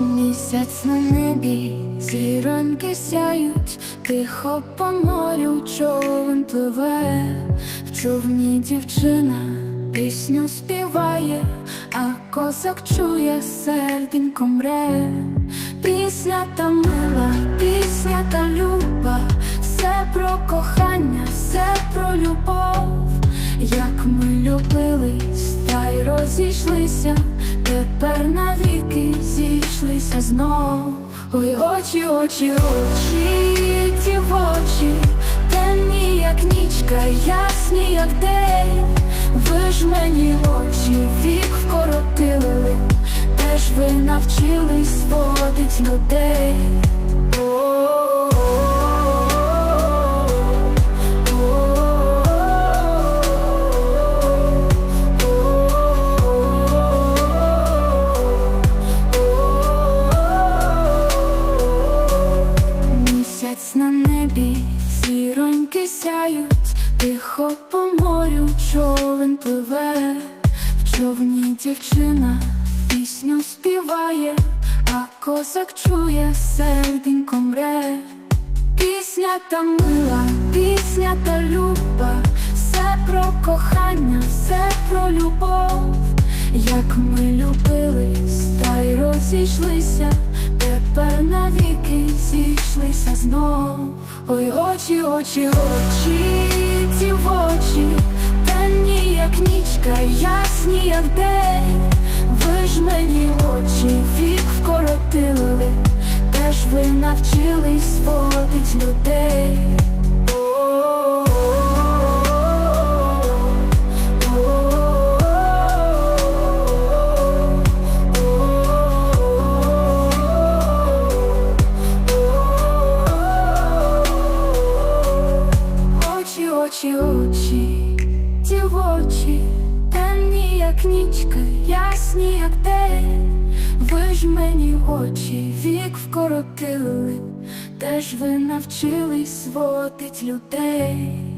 Місяць на небі, зіроньки сяють, тихо по морю човен пливе, в човні дівчина пісню співає, а козак чує, серденько мре. Пісня та мила, пісня та люба, все про кохання, все про любов, як ми любились, та й розійшлися, тепер навіки зійшлися знов. Ой, очі, очі, очі, ті в очі, темні, як нічка, ясні, як день. Ви ж мені очі вік вкоротили, теж ви навчились водить людей. Небі, зіроньки сяють, тихо по морю човен пливе, в човні дівчина пісню співає, а козак чує, серденько мре. Пісня та мила, пісня та люба, все про кохання, все про любов, як ми любились, та й розійшлися, навіки зійшлися знов. Ой, очі, очі, очі, ці в очі, темні, як нічка, ясні, як день. Ви ж мені очі вік вкоротили, теж ви навчились водить людей. Очі, очі, ті очі, темні, як нічка, ясні, як день. Ви ж мені очі вік вкоротили, теж ви навчились водить людей.